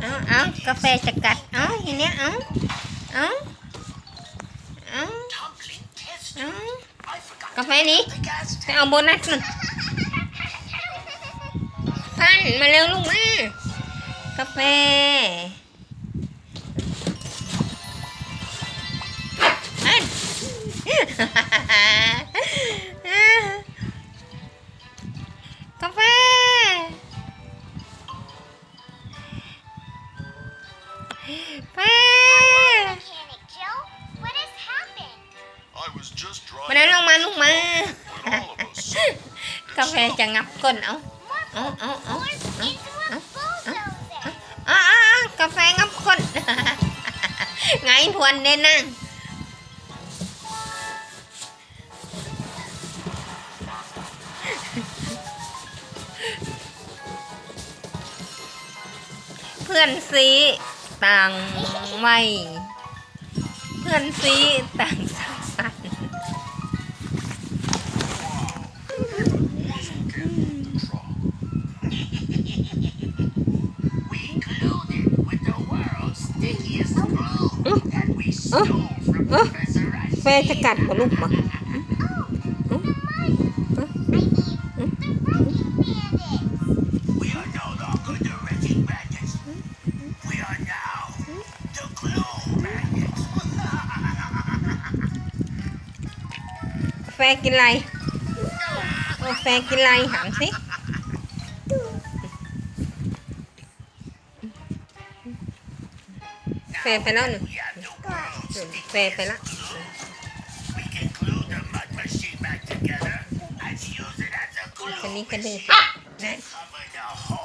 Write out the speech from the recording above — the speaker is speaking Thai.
เอาเอากาแฟจะกัด เอาทีเนี้ยเอาเอาเอาเอากาแฟนี้ไปเอาโบนัสมันพันมาเร็วลูกมากาแฟพัน แฟ Mechanic Joe, what has happened? I was just มานั้นล driving งมาลูกมา when all of a sudden กาแฟจะงับก้นเอา More เอาเอาเอา force into a bulldozer. อ่าอ่ากาแฟงับก้น ไงทวนเด่นนั่ง เพื่อนซี ต่างไม่ เพื่อนซีต่างสัยพันเฟจะกัดกว่าลูกมั้ ฟกินไรกาแฟกินไรถามสิแฟไปแล้วหนูแฟไปแล้วคนนี้กัเลยนะ